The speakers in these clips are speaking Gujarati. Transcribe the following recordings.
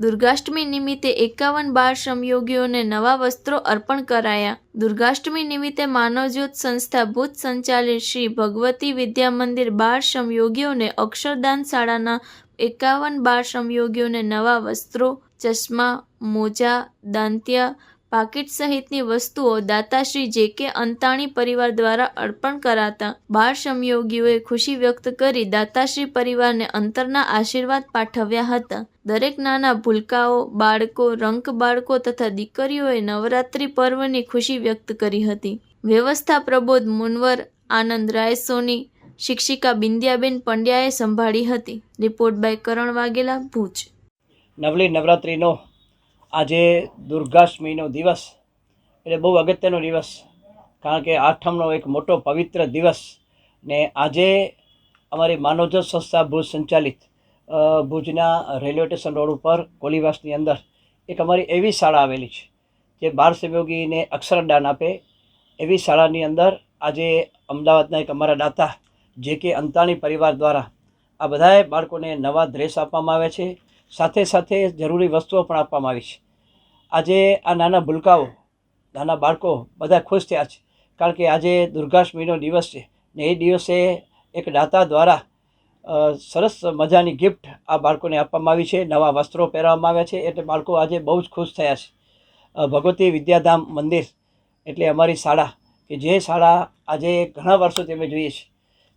દુર્ગાષ્ટમી નિમિત્તે એકાવન બાળ શ્રમયોગીઓને નવા વસ્ત્રો અર્પણ કરાયા. દુર્ગાષ્ટમી નિમિત્તે માનવજ્યોત સંસ્થા ભૂત સંચાલિત શ્રી ભગવતી વિદ્યા મંદિર બાળ શ્રમયોગીઓને અક્ષરદાન શાળાના એકાવન બાળ શ્રમયોગીઓને નવા વસ્ત્રો, ચશ્મા, મોજા, દાંતિયા પાકીટ સહિતની વસ્તુઓ દાતાશ્રી જે કે અંતાણી પરિવાર દ્વારા અર્પણ કરાતા બાળ સમયોગીઓએ ખુશી વ્યક્ત કરી દાતાશ્રી પરિવારને અંતરના આશીર્વાદ પાઠવ્યા હતા. દરેક નાના ભૂલકાઓ, બાળકો, રંક બાળકો તથા દીકરીઓએ નવરાત્રિ પર્વની ખુશી વ્યક્ત કરી હતી. વ્યવસ્થા પ્રબોધ મુનવર, આનંદ રાય સોની, શિક્ષિકા બિંદિયાબેન પંડ્યાએ સંભાળી હતી. Report by Karan Vaghela, Bhuj. નવલી નવરાત્રિનો આજે દુર્ગાષ્ટમીનો દિવસ, એટલે બહુ અગત્યનો દિવસ, કારણ કે આઠમનો એક મોટો પવિત્ર દિવસ ને આજે અમારી માનવજત સંસ્થા ભુજ સંચાલિત ભુજના રેલવે સ્ટેશન રોડ ઉપર કોલીવાસની અંદર એક અમારી એવી શાળા આવેલી છે, જે બાળ સહયોગીને અક્ષરદાન આપે. એવી શાળાની અંદર આજે અમદાવાદના એક અમારા દાતા જે કે અંતાણી પરિવાર દ્વારા આ બધાએ બાળકોને નવા ડ્રેસ આપવામાં આવે છે. સાથે સાથે જરૂરી વસ્તુઓ પણ આપવામાં આવી છે. આજે આ નાના ભૂલકાઓ, નાના બાળકો બધા ખુશ થયા છે. કારણ કે આજે દુર્ગાષ્ટમીનો દિવસ છે ને એ દિવસે એક દાતા દ્વારા સરસ મજાની ગિફ્ટ આ બાળકોને આપવામાં આવી છે. નવા વસ્ત્રો પહેરવામાં આવ્યા છે. એટલે બાળકો આજે બહુ જ ખુશ થયા છે. ભગવતી વિદ્યાધામ મંદિર એટલે અમારી શાળા, કે જે શાળા આજે ઘણા વર્ષોથી અમે જોઈએ છીએ,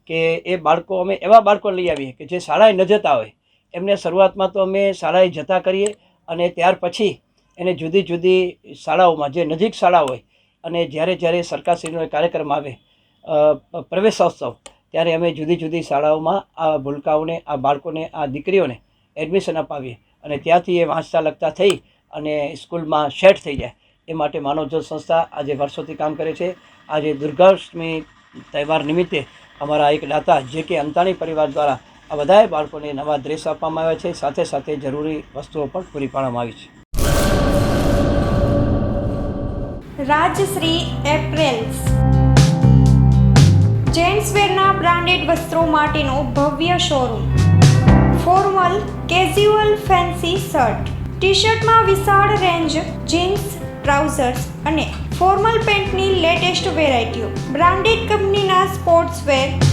કે એ બાળકો અમે એવા બાળકો લઈ આવીએ કે જે શાળાએ ન જતા હોય. એમને શરૂઆતમાં તો અમે શાળાએ જતા કરીએ અને ત્યાર પછી એને જુદી જુદી શાળાઓમાં, જે નજીક શાળા હોય અને જ્યારે જ્યારે સરકારશ્રીનો કાર્યક્રમ આવે પ્રવેશોત્સવ, ત્યારે અમે જુદી જુદી શાળાઓમાં આ ભૂલકાઓને, આ બાળકોને, આ દીકરીઓને એડમિશન અપાવીએ અને ત્યાંથી એ વાંચતા લખતા થઈ અને સ્કૂલમાં સેટ થઈ જાય. એ માટે માનવજ્યોત સંસ્થા આજે વર્ષોથી કામ કરે છે. આજે દુર્ગાષ્ટમી તહેવાર નિમિત્તે અમારા એક દાતા જે કે અંતાણી પરિવાર દ્વારા આ બધાએ બાળકોને નવા ડ્રેસ આપવામાં આવ્યા છે. સાથે સાથે જરૂરી વસ્તુઓ પણ પૂરી પાડવામાં આવી છે. રાજશ્રી એપ્રેલ્સ. જેન્ટ્સવેરના બ્રાન્ડેડ વસ્ત્રો માટેનો ભવ્ય showroom. Formal casual fancy shirt. T શર્ટમાં વિશાળ રેન્જ, જીન્સ, ટ્રાઉઝર્સ અને ફોર્મલ પેન્ટની લેટેસ્ટ વેરાયટીઓ. બ્રાન્ડેડ કંપનીના સ્પોર્ટ્સવેર